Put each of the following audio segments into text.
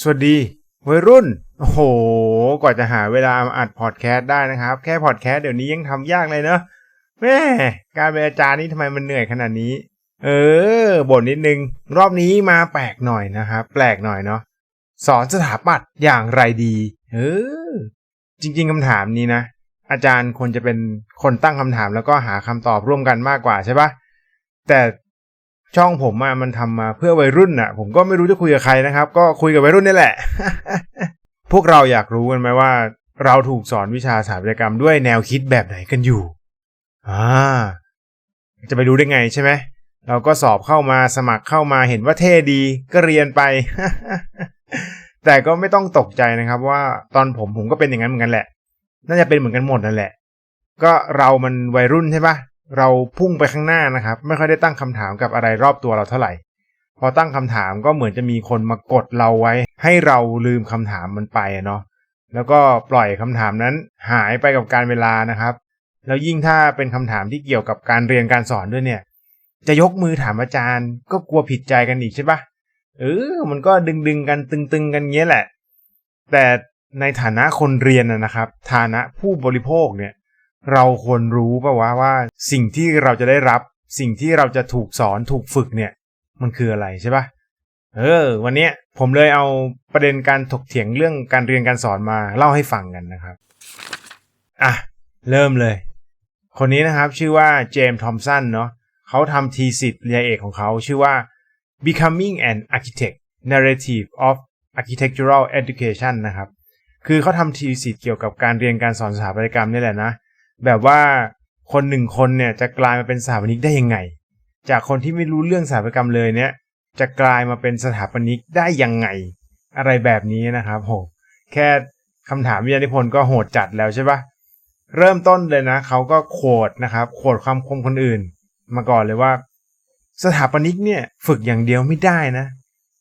สวัสดีวัยรุ่น โอ้โห กว่าจะหาเวลามาอัดพอดแคสต์ได้นะครับ แค่พอดแคสต์เดี๋ยวนี้ยังทำยากเลยเนอะแม่การเป็นอาจารย์นี่ทำไมมันเหนื่อยขนาดนี้ เออบ่นนิดนึง รอบนี้มาแปลกหน่อยนะครับ แปลกหน่อยเนาะสอนสถาปัตย์อย่างไรดี เออ จริง ๆคำถามนี้นะ อาจารย์ควรจะเป็นคนตั้งคำถามแล้วก็หาคำตอบร่วมกันมากกว่าใช่ปะแต่ ช่องผมอะมันทำมาเพื่อวัยรุ่นอะผมก็ไม่รู้จะคุยกับใครนะครับ ก็คุยกับวัยรุ่นนี่แหละ พวกเราอยากรู้กันไหมว่า เราถูกสอนวิชาสถาปัตยกรรมด้วยแนวคิดแบบไหนกันอยู่อ่าจะไปรู้ได้ไงใช่ไหมเราก็สอบเข้ามาสมัครเข้ามาเห็นว่าเท่ดีก็เรียนไป แต่ก็ไม่ต้องตกใจนะครับว่าตอนผมผมก็เป็นอย่างนั้นเหมือนกันแหละ น่าจะเป็นเหมือนกันหมดนั่นแหละ ก็เรามันวัยรุ่นใช่ปะ เราพุ่งไปข้างหน้านะครับ ไม่ค่อยได้ตั้งคำถามกับอะไรรอบตัวเราเท่าไหร่ พอตั้งคำถามก็เหมือนจะมีคนมากดเราไว้ ให้เราลืมคำถามมันไปอะเนาะแล้วก็ปล่อยคำถามนั้นหายไปกับการเวลานะครับ แล้วยิ่งถ้าเป็นคำถามที่เกี่ยวกับการเรียนการสอนด้วยเนี่ย จะยกมือถามอาจารย์ ก็กลัวผิดใจกันอีกใช่ปะเออมันก็ดึงดึงกันตึงๆกันเงี้ยแหละ แต่ในฐานะคนเรียนนะครับ ฐานะผู้บริโภคเนี่ย เราควรรู้ป่าวว่าว่า สิ่งที่เราจะได้รับ สิ่งที่เราจะถูกสอนถูกฝึกเนี่ย มันคืออะไรใช่ปะเออ วันเนี้ยผมเลยเอาประเด็นการถกเถียงเรื่องการเรียนการสอนมาเล่าให้ฟังกันนะครับ อะ เริ่มเลย คนนี้นะครับชื่อว่าเจมส์ทอมสันเนาะเขาทำทีสิทธิ์เรียเอกของเขาชื่อว่า Becoming an Architect Narrative of Architectural Education นะครับ คือเขาทำทีสิทธิ์เกี่ยวกับการเรียนการสอนสถาปัตยกรรมนี่แหละนะ แบบว่าคนหนึ่งคนเนี่ยจะกลายมาเป็นสถาปนิกได้ยังไง จากคนที่ไม่รู้เรื่องสถาปัตยกรรมเลยเนี่ย จะกลายมาเป็นสถาปนิกได้ยังไง อะไรแบบนี้นะครับโหแค่คำถามวิทยานิพนธ์ก็โหดจัดแล้วใช่ปะเริ่มต้นเลยนะเขาก็โขดนะครับโขดความคมคนอื่น มาก่อนเลยว่า สถาปนิกเนี่ยฝึกอย่างเดียวไม่ได้นะ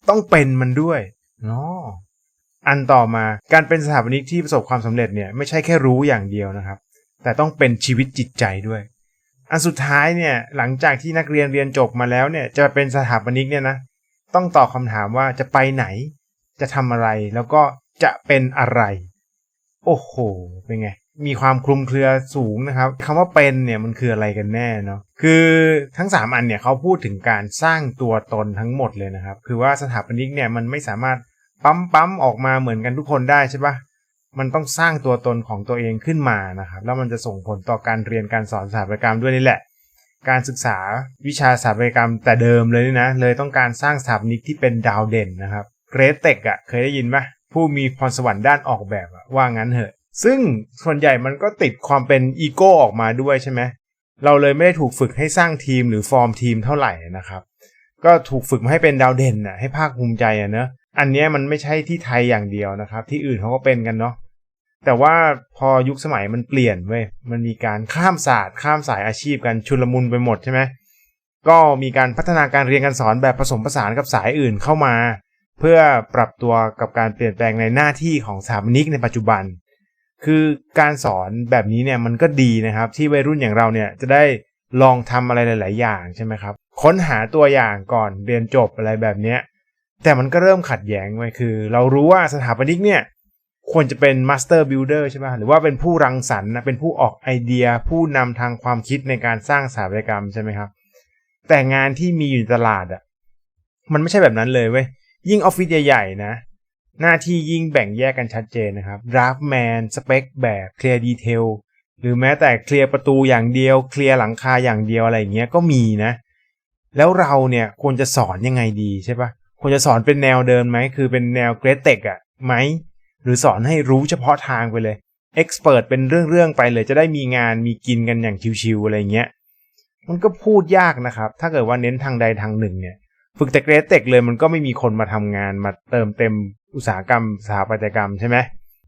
ต้องเป็นมันด้วยเนาะอันต่อมาการเป็นสถาปนิกที่ประสบความสำเร็จเนี่ยไม่ใช่แค่รู้อย่างเดียวนะครับ แต่ต้องเป็นชีวิตจิตใจด้วย อันสุดท้ายเนี่ยหลังจากที่นักเรียนเรียนจบมาแล้วเนี่ยจะเป็นสถาปนิกเนี่ยนะต้องตอบคำถามว่าจะไปไหน จะทำอะไรแล้วก็จะเป็นอะไร โอ้โห เป็นไง มีความคลุมเครือสูงนะครับคำว่าเป็นเนี่ยมันคืออะไรกันแน่เนาะคือทั้ง 3 อันเนี่ยเขาพูดถึงการสร้างตัวตนทั้งหมดเลยนะครับ คือว่าสถาปนิกเนี่ยมันไม่สามารถปั๊มปั๊มออกมาเหมือนกันทุกคนได้ใช่ปะ มันต้องสร้างตัวตนของตัวเองขึ้นมานะครับ แล้วมันจะส่งผลต่อการเรียนการสอนสถาปัตยกรรมด้วยนี่แหละ การศึกษาวิชาสถาปัตยกรรมแต่เดิมเลยนี่นะเลยต้องการสร้างสถาปนิกที่เป็นดาวเด่นนะครับเกรเต็กอะเคยได้ยินไหมผู้มีพรสวรรค์ด้านออกแบบอะว่างั้นเหอะ ซึ่งส่วนใหญ่มันก็ติดความเป็นอีโก้ออกมาด้วยใช่ไหมเราเลยไม่ได้ถูกฝึกให้สร้างทีมหรือฟอร์มทีมเท่าไหร่นะครับ ก็ถูกฝึกมาให้เป็นดาวเด่นน่ะให้ภาคภูมิใจอะเนอะอันนี้มันไม่ใช่ที่ไทยอย่างเดียวนะครับ ที่อื่นเขาก็เป็นกันเนาะ แต่ว่าพอยุคสมัยมันเปลี่ยนเว้ยมันมีการข้ามศาสตร์ข้ามสายอาชีพกันชุลมุนไปหมดใช่ไหมก็มีการพัฒนาการเรียนการสอนแบบผสมผสานกับสายอื่นเข้ามา เพื่อปรับตัวกับการเปลี่ยนแปลงในหน้าที่ของสถาปนิกในปัจจุบัน คือการสอนแบบนี้เนี่ยมันก็ดีนะครับ ที่วัยรุ่นอย่างเราเนี่ยจะได้ลองทำอะไรหลาย ๆ อย่างใช่ไหมครับ ค้นหาตัวอย่างก่อนเรียนจบอะไรแบบเนี้ยแต่มันก็เริ่มขัดแย้งไปคือ เรารู้ว่าสถาปนิกเนี่ย ควรจะเป็นมาสเตอร์บิลดเออร์ใช่ไหมหรือว่าเป็นผู้รังสรรค์นะเป็นผู้ออกไอเดีย ผู้นำทางความคิดในการสร้างสถาปัตยกรรมใช่ไหมครับ แต่งานที่มีอยู่ในตลาดอะมันไม่ใช่แบบนั้นเลยเว้ยยิ่งออฟฟิศใหญ่ๆนะ หน้าที่ยิ่งแบ่งแยกกันชัดเจนนะครับดราฟแมนสเปคแบบเคลียร์ดีเทลหรือแม้แต่เคลียร์ประตูอย่างเดียวเคลียร์หลังคาอย่างเดียวอะไรอย่างเงี้ยก็มีนะ แล้วเราเนี่ยควรจะสอนยังไงดีใช่ปะควรจะสอนเป็นแนวเดิมไหมคือเป็นแนวเกรดเตกอะไหม หรือสอนให้รู้เฉพาะทางไปเลยเอ็กซ์เพรสเป็นเรื่องๆไปเลย จะได้มีงานมีกินกันอย่างชิวๆอะไรเงี้ยมันก็พูดยากนะครับ ถ้าเกิดว่าเน้นทางใดทางหนึ่งเนี่ยฝึกแต่เกรดเต็กเลยมันก็ไม่มีคนมาทำงานมาเติมเต็มอุตสาหกรรมสถาปัตยกรรมใช่ไหม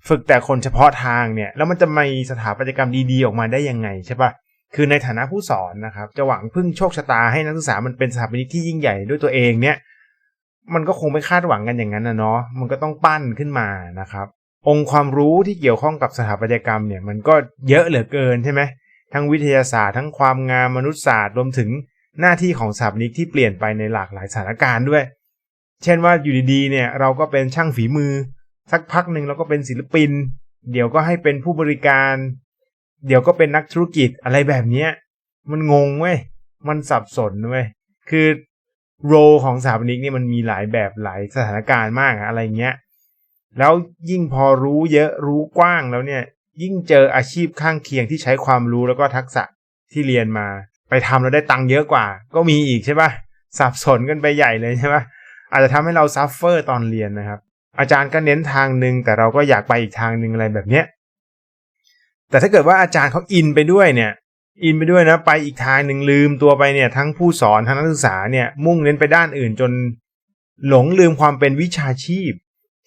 ฝึกแต่คนเฉพาะทางเนี่ยแล้วมันจะมีสถาปัตยกรรมดีๆออกมาได้ยังไงใช่ปะคือในฐานะผู้สอนนะครับ จะหวังพึ่งโชคชะตาให้นักศึกษามันเป็นสถาปนิกที่ยิ่งใหญ่ด้วยตัวเองเนี่ย มันก็คงไม่คาดหวังกันอย่างนั้นนะเนาะมันก็ต้องปั้นขึ้นมานะครับ องค์ความรู้ที่เกี่ยวข้องกับสถาปัตยกรรมเนี่ยมันก็เยอะเหลือเกินใช่ไหมทั้งวิทยาศาสตร์ทั้งความงามมนุษยศาสตร์รวมถึงหน้าที่ของสถาปนิกที่เปลี่ยนไปในหลากหลายสถานการณ์ด้วย เช่นว่าอยู่ดีๆเนี่ยเราก็เป็นช่างฝีมือ สักพักหนึ่งเราก็เป็นศิลปิน เดี๋ยวก็ให้เป็นผู้บริการ เดี๋ยวก็เป็นนักธุรกิจอะไรแบบเนี้ยมันงงเว้ยมันสับสนเว้ยคือ โรของสถาปนิกนี่มันมีหลายแบบหลายสถานการณ์มากอะไรเงี้ย แล้วยิ่งพอรู้เยอะรู้กว้างแล้วเนี่ย ยิ่งเจออาชีพข้างเคียงที่ใช้ความรู้แล้วก็ทักษะที่เรียนมา ไปทำแล้วได้ตังค์เยอะกว่า ก็มีอีกใช่ปะสับสนกันไปใหญ่เลยใช่ปะอาจจะทำให้เราซัฟเฟอร์ตอนเรียนนะครับ อาจารย์ก็เน้นทางหนึ่งแต่เราก็อยากไปอีกทางหนึ่งอะไรแบบเนี้ยแต่ถ้าเกิดว่าอาจารย์เขาอินไปด้วยเนี่ย อินไปด้วยนะไปอีกทางหนึ่งลืมตัวไปเนี่ยทั้งผู้สอนทั้งนักศึกษาเนี่ยมุ่งเน้นไปด้านอื่นจนหลงลืมความเป็นวิชาชีพ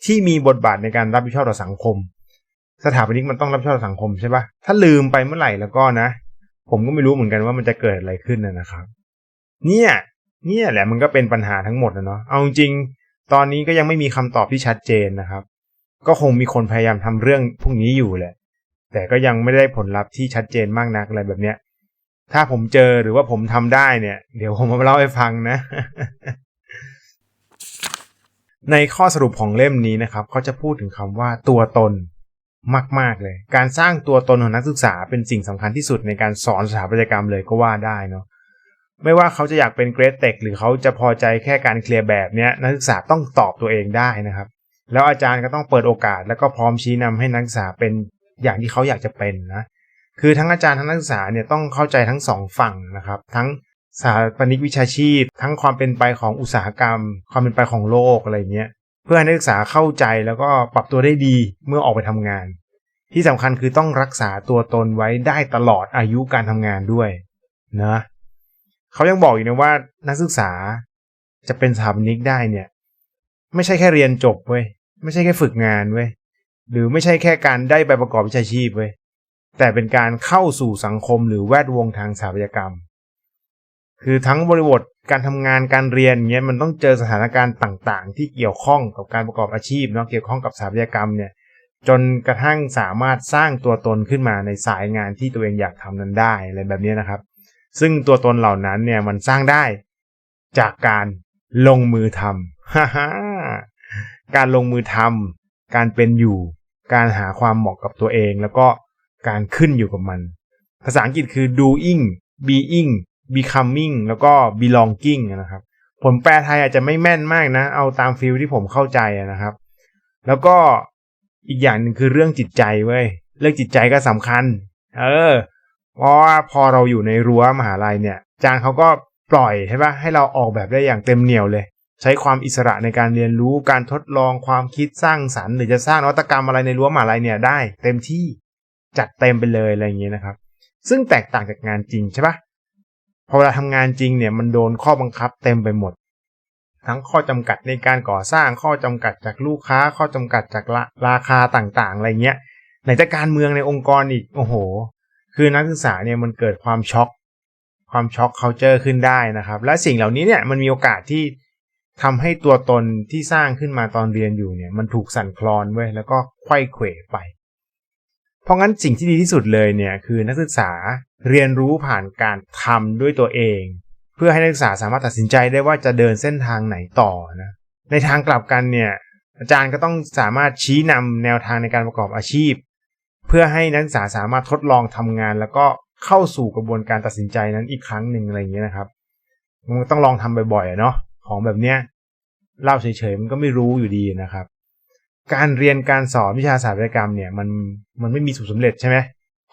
ที่มีบทบาทในการรับผิดชอบต่อสังคม สถาปนิกมันต้องรับผิดชอบต่อสังคมใช่ปะถ้าลืมไปเมื่อไหร่แล้วก็นะ ผมก็ไม่รู้เหมือนกันว่ามันจะเกิดอะไรขึ้นนะครับ เนี่ย เนี่ยแหละมันก็เป็นปัญหาทั้งหมดนะเนาะเอาจริงตอนนี้ก็ยังไม่มีคำตอบที่ชัดเจนนะครับ ก็คงมีคนพยายามทำเรื่องพวกนี้อยู่แหละ แต่ก็ยังไม่ได้ผลลัพธ์ที่ชัดเจนมากนักอะไรแบบเนี้ย ถ้าผมเจอหรือว่าผมทำได้เนี่ย เดี๋ยวผมมาเล่าให้ฟังนะ ในข้อสรุปของเล่มนี้นะครับเขาจะพูดถึงคำว่าตัวตนมาก ๆ เลย การสร้างตัวตนของนักศึกษาเป็นสิ่งสำคัญที่สุดในการสอนสถาปัตยกรรมเลยก็ว่าได้เนาะไม่ว่าเขาจะอยากเป็นเกรดเต็กหรือเขาจะพอใจแค่การเคลียร์แบบเนี้ยนักศึกษาต้องตอบตัวเองได้นะครับ แล้วอาจารย์ก็ต้องเปิดโอกาสแล้วก็พร้อมชี้นำให้นักศึกษาเป็น อย่างที่เขาอยากจะเป็นนะคือทั้งอาจารย์ทั้งนักศึกษาเนี่ยต้องเข้าใจทั้งสองฝั่งนะครับ ทั้งสถาปนิกวิชาชีพ ทั้งความเป็นไปของอุตสาหกรรม ความเป็นไปของโลกอะไรเงี้ยเพื่อให้นักศึกษาเข้าใจแล้วก็ปรับตัวได้ดีเมื่อออกไปทำงาน ที่สำคัญคือต้องรักษาตัวตนไว้ได้ตลอดอายุการทำงานด้วยนะเขายังบอกอีกนะว่านักศึกษาจะเป็นสถาปนิกได้เนี่ย ไม่ใช่แค่เรียนจบเว้ยไม่ใช่แค่ฝึกงานเว้ย หรือไม่ใช่แค่การได้ใบประกอบวิชาชีพเว้ยแต่เป็นการเข้าสู่สังคมหรือแวดวงทางสถาปัตยกรรม คือทั้งบริบทการทำงานการเรียนเงี้ยมันต้องเจอสถานการณ์ต่างๆ ที่เกี่ยวข้องกับการประกอบอาชีพเนาะเกี่ยวข้องกับสถาปัตยกรรมเนี่ยจนกระทั่งสามารถสร้างตัวตนขึ้นมาในสายงานที่ตัวเองอยากทำนั้นได้อะไรแบบนี้นะครับ ซึ่งตัวตนเหล่านั้นเนี่ยมันสร้างได้จากการลงมือทำฮ่าฮ่าการลงมือทำการเป็นอยู่ การหาความเหมาะกับตัวเองแล้วก็การขึ้นอยู่กับมัน ภาษาอังกฤษคือ doing being becoming แล้วก็ belonging นะครับ ผมแปลไทยอาจจะไม่แม่นมากนะ เอาตามฟิลที่ผมเข้าใจนะครับ แล้วก็อีกอย่างหนึ่งคือเรื่องจิตใจเว้ย เรื่องจิตใจก็สำคัญ เออ เพราะว่าพอเราอยู่ในรั้วมหาลัยเนี่ย จารย์เขาก็ปล่อยใช่ปะให้เราออกแบบได้อย่างเต็มเหนี่ยวเลย ใช้ความอิสระในการเรียนรู้การทดลองความคิดสร้างสรรค์ หรือจะสร้างนวัตกรรมอะไรในรั้วมหาลัยเนี่ยได้ เต็มที่จัดเต็มไปเลยอะไรอย่างเงี้ยนะครับ ซึ่งแตกต่างจากงานจริงใช่ปะพอเวลาทำงานจริงเนี่ยมันโดนข้อบังคับเต็มไปหมด ทั้งข้อจำกัดในการก่อสร้างข้อจำกัดจากลูกค้า ข้อจำกัดจากราคาต่างๆ อะไรเงี้ยไหนจะการเมืองในองค์กรอีกโอ้โห คือนักศึกษาเนี่ยมันเกิดความช็อกความช็อกเคาเจอร์ขึ้นได้นะครับ และสิ่งเหล่านี้เนี่ยมันมีโอกาสที่ ทำให้ตัวตนที่สร้างขึ้นมาตอนเรียนอยู่เนี่ยมันถูกสั่นคลอนไว้แล้วก็ไขว้เขวไป เพราะงั้นสิ่งที่ดีที่สุดเลยเนี่ยคือนักศึกษาเรียนรู้ผ่านการทำด้วยตัวเอง เพื่อให้นักศึกษาสามารถตัดสินใจได้ว่าจะเดินเส้นทางไหนต่อนะในทางกลับกันเนี่ยอาจารย์ก็ต้องสามารถชี้นำแนวทางในการประกอบอาชีพ เพื่อให้นักศึกษาสามารถทดลองทำงาน แล้วก็เข้าสู่กระบวนการตัดสินใจนั้นอีกครั้งหนึ่งอะไรอย่างเงี้ยนะครับมันต้องลองทำบ่อยๆเนาะ ของแบบเนี้ยเล่าเฉยๆมันก็ไม่รู้อยู่ดีนะครับ การเรียนการสอนวิชาสถาปัตยกรรมเนี่ยมันมันไม่มีสูตรสาเร็จใช่ไหม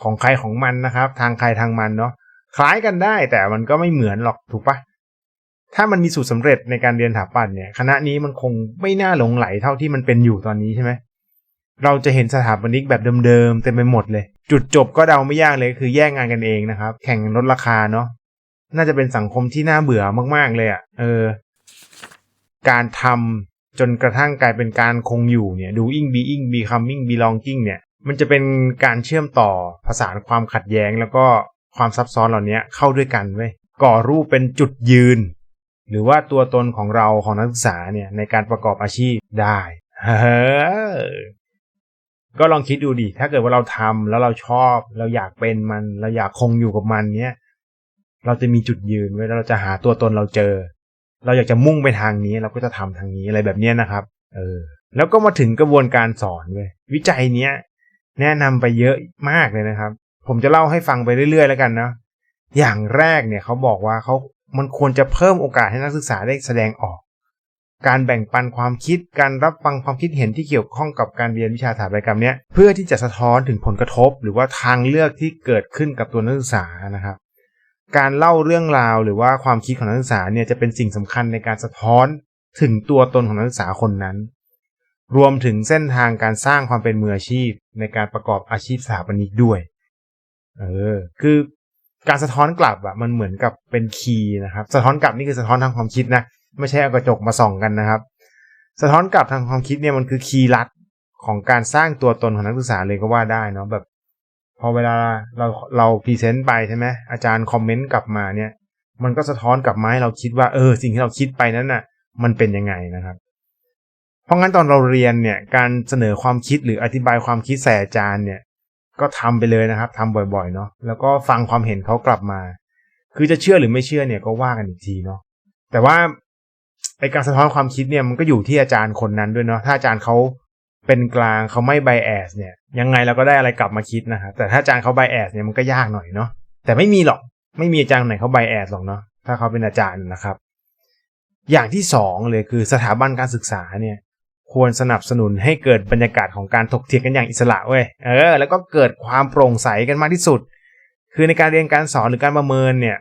ของใครของมันนะครับ ทางใครทางมันเนาะคล้ายกันได้แต่มันก็ไม่เหมือนหรอกถูกปะถ้ามันมีสูตรสาเร็จในการเรียนถาปัตย์เนี่ยคณะนี้มันคงไม่น่าหลงไหลเท่าที่มันเป็นอยู่ตอนนี้ใช่ไหมเราจะเห็นสถาปนิกแบบเดิมๆเต็มไปหมดเลย จุดจบก็เดาไม่ยากเลยคือแย่งงานกันเองนะครับ แข่งลดราคาเนาะน่าจะเป็นสังคมที่น่าเบื่อมากๆเลยอะ่ะเออ การทำจนกระทั่งกลายเป็นการคงอยู่เนี่ย doing being becoming belonging เนี่ย มันจะเป็นการเชื่อมต่อผสานความขัดแย้ง แล้วก็ความซับซ้อนเหล่านี้เข้าด้วยกันเว้ยก่อรูปเป็นจุดยืน หรือว่าตัวตนของเราของนักศึกษาเนี่ยในการประกอบอาชีพได้เฮ้ก็ลองคิดดูดิ ถ้าเกิดว่าเราทำแล้วเราชอบ เราอยากเป็นมัน เราอยากคงอยู่กับมันเนี้ย เราจะมีจุดยืนไว้แล้วเราจะหาตัวตนเราเจอ เราอยากจะมุ่งไปทางนี้เราก็จะทำทางนี้อะไรแบบนี้นะครับ เออ แล้วก็มาถึงกระบวนการสอนเว้ยวิจัยเนี้ยแนะนำไปเยอะมากเลยนะครับ ผมจะเล่าให้ฟังไปเรื่อยๆ แล้วกันนะอย่างแรกเนี่ยเขาบอกว่าเขามันควรจะเพิ่มโอกาสให้นักศึกษาได้แสดงออก การแบ่งปันความคิดการรับฟังความคิดเห็นที่เกี่ยวข้องกับการเรียนวิชาสถาปัตยกรรมเนี้ยเพื่อที่จะสะท้อนถึงผลกระทบ หรือว่าทางเลือกที่เกิดขึ้นกับตัวนักศึกษานะครับ การเล่าเรื่องราวหรือว่าความคิดของนักศึกษาเนี่ยจะเป็นสิ่งสำคัญในการสะท้อนถึงตัวตนของนักศึกษาคนนั้น รวมถึงเส้นทางการสร้างความเป็นมืออาชีพ ในการประกอบอาชีพสถาปนิกด้วย เออ คือการสะท้อนกลับอะมันเหมือนกับเป็นคีย์นะครับ สะท้อนกลับนี่คือสะท้อนทางความคิดนะ ไม่ใช่เอากระจกมาส่องกันนะครับ สะท้อนกลับทางความคิดเนี่ยมันคือคีย์ลัดของการสร้างตัวตนของนักศึกษาเลยก็ว่าได้เนาะแบบ พอเวลาเราเราพรีเซนต์ไปใช่ไหมอาจารย์คอมเมนต์กลับมาเนี่ย มันก็สะท้อนกลับมาให้เราคิดว่าเออสิ่งที่เราคิดไปนั้นน่ะ มันเป็นยังไงนะครับ เพราะงั้นตอนเราเรียนเนี่ยการเสนอความคิดหรืออธิบายความคิดใส่อาจารย์เนี่ย ก็ทำไปเลยนะครับทำบ่อยๆเนาะแล้วก็ฟังความเห็นเขากลับมา คือจะเชื่อหรือไม่เชื่อเนี่ยก็ว่ากันอีกทีเนาะแต่ว่าไอการสะท้อนความคิดเนี่ยมันก็อยู่ที่อาจารย์คนนั้นด้วยเนาะถ้าอาจารย์เขา เป็นกลางเขาไม่ไบแอสเนี่ย ยังไงเราก็ได้อะไรกลับมาคิดนะครับแต่ถ้าอาจารย์เขาไบแอสเนี่ยมันก็ยากหน่อยเนาะแต่ไม่มีหรอกไม่มีอาจารย์ไหนเขาไบแอสหรอกเนาะถ้าเขาเป็นอาจารย์นะครับ อย่างที่สองเลยคือสถาบันการศึกษาเนี่ยควรสนับสนุนให้เกิดบรรยากาศของการถกเถียงกันอย่างอิสระเว้ยเออแล้วก็เกิดความโปร่งใสกันมากที่สุด คือในการเรียนการสอนหรือการประเมินเนี่ย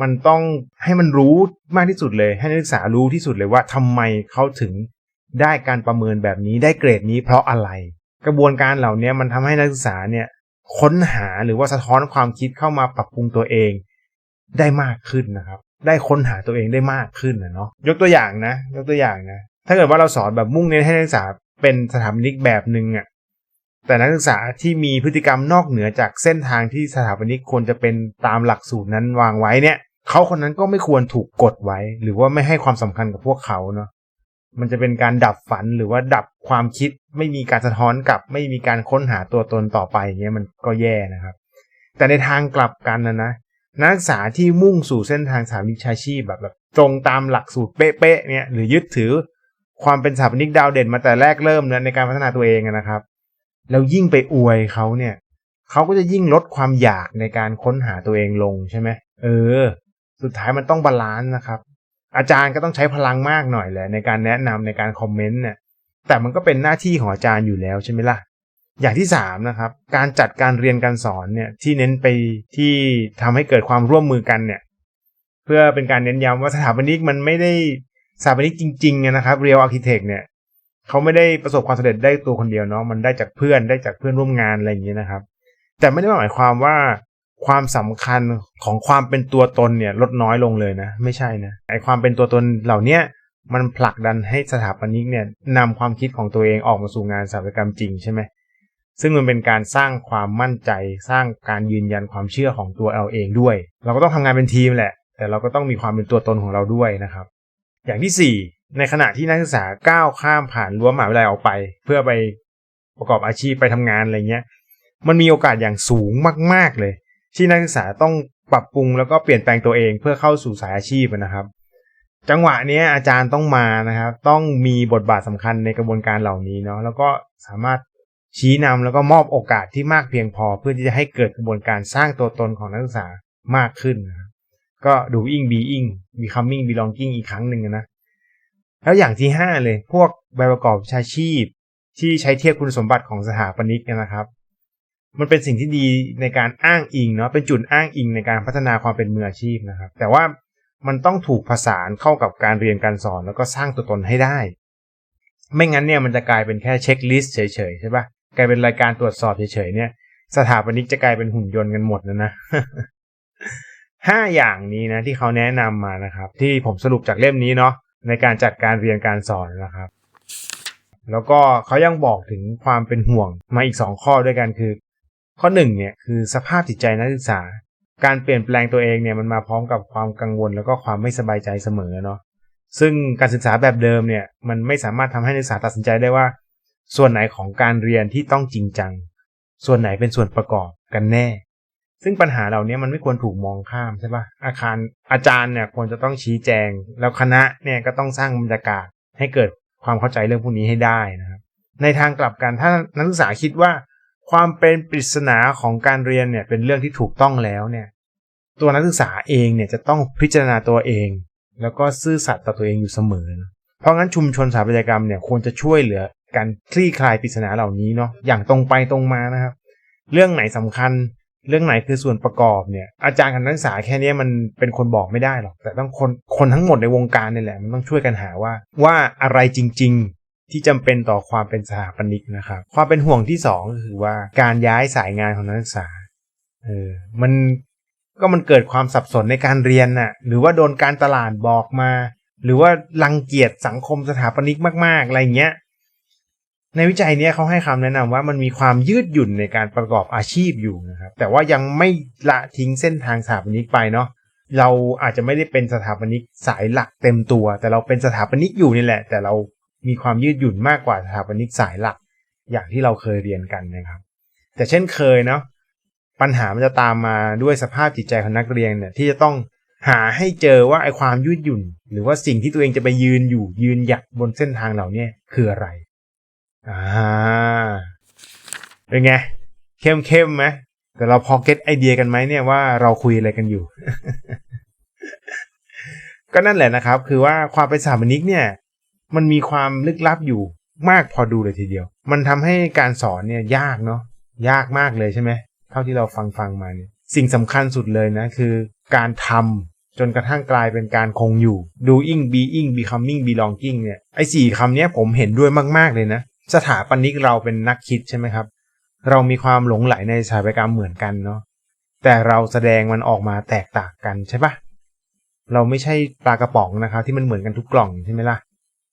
มันต้องให้มันรู้มากที่สุดเลย ให้นักศึกษารู้ที่สุดเลยว่าทำไมเขาถึง ได้การประเมินแบบนี้ได้เกรดนี้เพราะอะไร กระบวนการเหล่านี้มันทำให้นักศึกษาเนี่ยค้นหาหรือว่าสะท้อนความคิดเข้ามาปรับปรุงตัวเอง ได้มากขึ้นนะครับ ได้ค้นหาตัวเองได้มากขึ้นนะเนาะยกตัวอย่างนะ ยกตัวอย่างนะ ถ้าเกิดว่าเราสอนแบบมุ่งเน้นให้นักศึกษาเป็นสถาปนิกแบบหนึ่งอะแต่นักศึกษาที่มีพฤติกรรมนอกเหนือจากเส้นทางที่สถาปนิกควรจะเป็นตามหลักสูตรนั้นวางไว้เนี่ยเขาคนนั้นก็ไม่ควรถูกกดไว้ หรือว่าไม่ให้ความสำคัญกับพวกเขาเนาะ มันจะเป็นการดับฝันหรือว่าดับความคิดไม่มีการสะท้อนกลับ ไม่มีการค้นหาตัวตนต่อไปอย่างเงี้ยมันก็แย่นะครับ แต่ในทางกลับกันนะนะนักศึกษาที่มุ่งสู่เส้นทางสถาปนิกชาชีพแบบแบบตรงตามหลักสูตรเป๊ะๆเนี่ยหรือยึดถือความเป็นสถาปนิกดาวเด่นมาแต่แรกเริ่มนะในการพัฒนาตัวเองนะครับ แล้วยิ่งไปอวยเขาเนี่ยเขาก็จะยิ่งลดความอยากในการค้นหาตัวเองลงใช่ไหมเออ สุดท้ายมันต้องบาลานซ์นะครับ อาจารย์ก็ต้องใช้พลังมากหน่อยแหละในการแนะนำในการคอมเมนต์เนี่ยแต่มันก็เป็นหน้าที่ของอาจารย์อยู่แล้วใช่ไหมล่ะอย่างที่สามนะครับการจัดการเรียนการสอนเนี่ยที่เน้นไปที่ทำให้เกิดความร่วมมือกันเนี่ยเพื่อเป็นการเน้นย้ำว่าสถาปนิกมันไม่ได้สถาปนิกจริงๆนะครับเรียลอาร์เคเต็กเนี่ยเขาไม่ได้ประสบความสำเร็จได้ตัวคนเดียวเนาะมันได้จากเพื่อนได้จากเพื่อนร่วมงานอะไรอย่างนี้นะครับ แต่ไม่ได้หมายความว่า ความสำคัญของความเป็นตัวตนเนี่ยลดน้อยลงเลยนะ ไม่ใช่นะไอความเป็นตัวตนเหล่าเนี้ยมันผลักดันให้สถาปนิกเนี่ยนำความคิดของตัวเองออกมาสู่งานสถาปัตยกรรมจริงใช่ไหมซึ่งมันเป็นการสร้างความมั่นใจสร้างการยืนยันความเชื่อของตัวเราเองด้วย เราก็ต้องทำงานเป็นทีมแหละ แต่เราก็ต้องมีความเป็นตัวตนของเราด้วยนะครับ อย่างที่ 4 ในขณะที่นักศึกษาก้าวข้ามผ่านรั้วมหาวิทยาลัยออกไป เพื่อไปประกอบอาชีพไปทำงานอะไรเงี้ยมันมีโอกาสอย่างสูงมาก ๆเลย ที่นักศึกษาต้องปรับปรุงแล้วก็เปลี่ยนแปลงตัวเองเพื่อเข้าสู่สายอาชีพนะครับ จังหวะนี้อาจารย์ต้องมานะครับ ต้องมีบทบาทสำคัญในกระบวนการเหล่านี้เนาะแล้วก็สามารถชี้นำแล้วก็มอบโอกาสที่มากเพียงพอ เพื่อที่จะให้เกิดกระบวนการสร้างตัวตนของนักศึกษามากขึ้นนะครับก็ดูอิงบีอิง becoming belonging อีกครั้งหนึ่งนะแล้วอย่างที่ห้าเลย พวกใบประกอบวิชาชีพ ที่ใช้เทียบคุณสมบัติของสถาปนิกนะครับ มันเป็นสิ่งที่ดีในการอ้างอิงเนาะเป็นจุดอ้างอิงในการพัฒนาความเป็นมืออาชีพนะครับ แต่ว่ามันต้องถูกผสานเข้ากับการเรียนการสอนแล้วก็สร้างตัวตนให้ได้ ไม่งั้นเนี่ยมันจะกลายเป็นแค่เช็คลิสต์เฉยๆใช่ปะกลายเป็นรายการตรวจสอบเฉยๆเนี่ย สถาปนิกจะกลายเป็นหุ่นยนต์กันหมดนะนะห้าอย่างนี้นะที่เขาแนะนำมานะครับ ที่ผมสรุปจากเล่มนี้เนาะในการจัดการเรียนการสอนนะครับ แล้วก็เขายังบอกถึงความเป็นห่วงมาอีกสองข้อด้วยกันคือ ข้อหนึ่งเนี่ยคือสภาพจิตใจนักศึกษา การเปลี่ยนแปลงตัวเองเนี่ยมันมาพร้อมกับความกังวลแล้วก็ความไม่สบายใจเสมอเนาะซึ่งการศึกษาแบบเดิมเนี่ยมันไม่สามารถทำให้นักศึกษาตัดสินใจได้ว่า ส่วนไหนของการเรียนที่ต้องจริงจัง ส่วนไหนเป็นส่วนประกอบกันแน่ ซึ่งปัญหาเหล่านี้มันไม่ควรถูกมองข้ามใช่ปะอาคารอาจารย์เนี่ยควรจะต้องชี้แจง แล้วคณะเนี่ยก็ต้องสร้างบรรยากาศให้เกิดความเข้าใจเรื่องพวกนี้ให้ได้นะครับในทางกลับกันถ้านักศึกษาคิดว่า ความเป็นปริศนาของการเรียนเนี่ยเป็นเรื่องที่ถูกต้องแล้วเนี่ยตัวนักศึกษาเองเนี่ยจะต้องพิจารณาตัวเอง แล้วก็ซื่อสัตย์ต่อตัวเองอยู่เสมอ เพราะงั้นชุมชนสถาปัตยกรรมเนี่ยควรจะช่วยเหลือการคลี่คลายปริศนาเหล่านี้เนาะอย่างตรงไปตรงมานะครับ เรื่องไหนสำคัญ เรื่องไหนคือส่วนประกอบเนี่ยอาจารย์กับนักศึกษาแค่นี้มันเป็นคนบอกไม่ได้หรอกแต่ต้องคนคนทั้งหมดในวงการนี่แหละ มันต้องช่วยกันหาว่าว่าอะไรจริง ที่จำเป็นต่อความเป็นสถาปนิกนะครับ ความเป็นห่วงที่สองก็คือว่าการย้ายสายงานของนักศึกษาเออมันก็มันเกิดความสับสนในการเรียนน่ะ หรือว่าโดนการตลาดบอกมา หรือว่ารังเกียจสังคมสถาปนิกมาก ๆ อะไรเงี้ย ในวิจัยเนี้ยเขาให้คำแนะนำว่ามันมีความยืดหยุ่นในการประกอบอาชีพอยู่นะครับ แต่ว่ายังไม่ละทิ้งเส้นทางสถาปนิกไปเนาะเราอาจจะไม่ได้เป็นสถาปนิกสายหลักเต็มตัว แต่เราเป็นสถาปนิกอยู่นี่แหละ แต่เรา มีความยืดหยุ่นมากกว่าสถาปนิกสายหลัก อย่างที่เราเคยเรียนกันนะครับ แต่เช่นเคยเนาะปัญหามันจะตามมาด้วยสภาพจิตใจของนักเรียนเนี่ยที่จะต้องหาให้เจอว่าไอ้ความยืดหยุ่น หรือว่าสิ่งที่ตัวเองจะไปยืนอยู่ยืนหยัดบนเส้นทางเหล่านี้คืออะไรอ่าเป็นไง เข้มเข้มไหมแต่เราพอเก็ตไอเดียกันไหมเนี่ยว่าเราคุยอะไรกันอยู่ ก็นั่นแหละนะครับ คือว่าความเป็นสถาปนิกเนี่ย มันมีความลึกลับอยู่มากพอดูเลยทีเดียว มันทำให้การสอนเนี่ยยากเนาะยากมากเลยใช่ไหมเท่าที่เราฟังฟังมาเนี่ยสิ่งสำคัญสุดเลยนะคือการทำจนกระทั่งกลายเป็นการคงอยู่ doing being becoming belonging เนี่ยไอ้สี่คำนี้ผมเห็นด้วยมาก ๆ เลยนะ สถาปนิกเราเป็นนักคิดใช่ไหมครับ เรามีความหลงไหลในสถาปัตยกรรมเหมือนกันเนาะแต่เราแสดงมันออกมาแตกต่างกันใช่ปะเราไม่ใช่ปลากระป๋องนะครับที่มันเหมือนกันทุกกล่องใช่ไหมล่ะ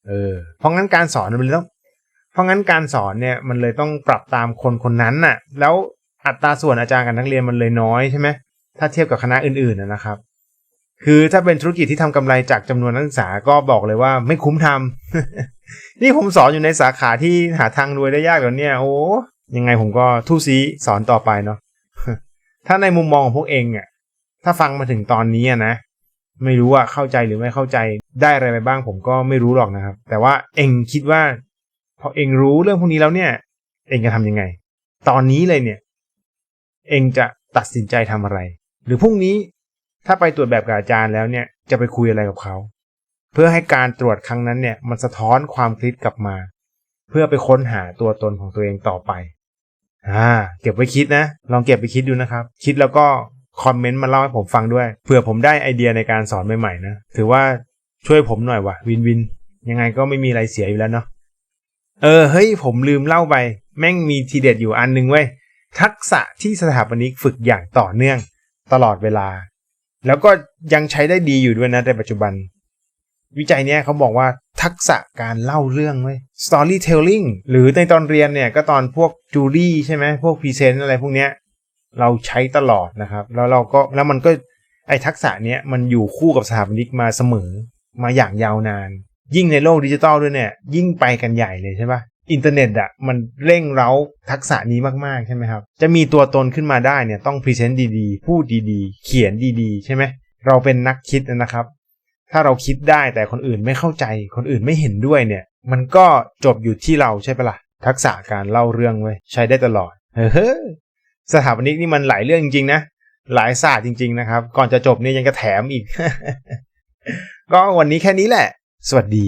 เออเพราะงั้นการสอนมันเลยต้อง เพราะงั้นการสอนเนี่ยมันเลยต้องปรับตามคนคนนั้นน่ะ แล้วอัตราส่วนอาจารย์กับนักเรียนมันเลยน้อยใช่ไหมถ้าเทียบกับคณะอื่นๆนะครับ คือถ้าเป็นธุรกิจที่ทำกำไรจากจำนวนนักศึกษาก็บอกเลยว่าไม่คุ้มทำนี่ผมสอนอยู่ในสาขาที่หาทางรวยได้ยากแล้วเนี่ย โอ้ยังไงผมก็ทู่ซีสอนต่อไปเนาะถ้าในมุมมองของพวกเองอะถ้าฟังมาถึงตอนนี้นะ ไม่รู้ว่าเข้าใจหรือไม่เข้าใจได้อะไรไปบ้างผมก็ไม่รู้หรอกนะครับ แต่ว่าเองคิดว่า พอเองรู้เรื่องพวกนี้แล้วเนี่ย เองจะทำยังไง ตอนนี้เลยเนี่ย เองจะตัดสินใจทำอะไร หรือพรุ่งนี้ถ้าไปตรวจแบบกับอาจารย์แล้วเนี่ยจะไปคุยอะไรกับเขา เพื่อให้การตรวจครั้งนั้นเนี่ย มันสะท้อนความคิดกลับมา เพื่อไปค้นหาตัวตนของตัวเองต่อไปอ่าเก็บไว้คิดนะ ลองเก็บไปคิดดูนะครับ คิดแล้วก็คอมเมนต์มาเล่าให้ผมฟังด้วยเผื่อผมได้ไอเดียในการสอนใหม่ๆนะถือว่า ช่วยผมหน่อยวะวินวิน ยังไงก็ไม่มีอะไรเสียอยู่แล้วเนาะเออเฮ้ยผมลืมเล่าไป แม่งมีทีเด็ดอยู่อันนึงเว้ยทักษะที่สถาปนิกฝึกอย่างต่อเนื่องตลอดเวลา แล้วก็ยังใช้ได้ดีอยู่ด้วยนะในปัจจุบัน วิจัยเนี้ยเขาบอกว่าทักษะการเล่าเรื่องเว้ย storytelling หรือในตอนเรียนเนี่ยก็ตอนพวกจูรี่ใช่ไหมพวกพรีเซนต์อะไรพวกเนี้ยเราใช้ตลอดนะครับ แล้วเราก็แล้วมันก็ไอทักษะเนี้ยมันอยู่คู่กับสถาปนิกมาเสมอ มาอย่างยาวนาน ยิ่งในโลกดิจิตอลด้วยเนี่ย ยิ่งไปกันใหญ่เลยใช่ปะอินเทอร์เน็ตอะมันเร่งเร้าทักษะนี้มากๆใช่ไหมครับ จะมีตัวตนขึ้นมาได้เนี่ยต้องพรีเซนต์ดีๆ พูดดีๆ เขียนดีๆ ใช่ไหม เราเป็นนักคิดนะครับ ถ้าเราคิดได้แต่คนอื่นไม่เข้าใจ คนอื่นไม่เห็นด้วยเนี่ย มันก็จบอยู่ที่เราใช่ปะละ่ะ ทักษะการเล่าเรื่องไว้ใช้ได้ตลอด เฮ้อสถาปนิกนี่มันหลายเรื่องจริงๆนะ หลายศาสตร์จริง ๆ นะครับ ก่อนจะจบเนี่ยยังกระแถมอีก ก็วันนี้แค่นี้แหละ สวัสดี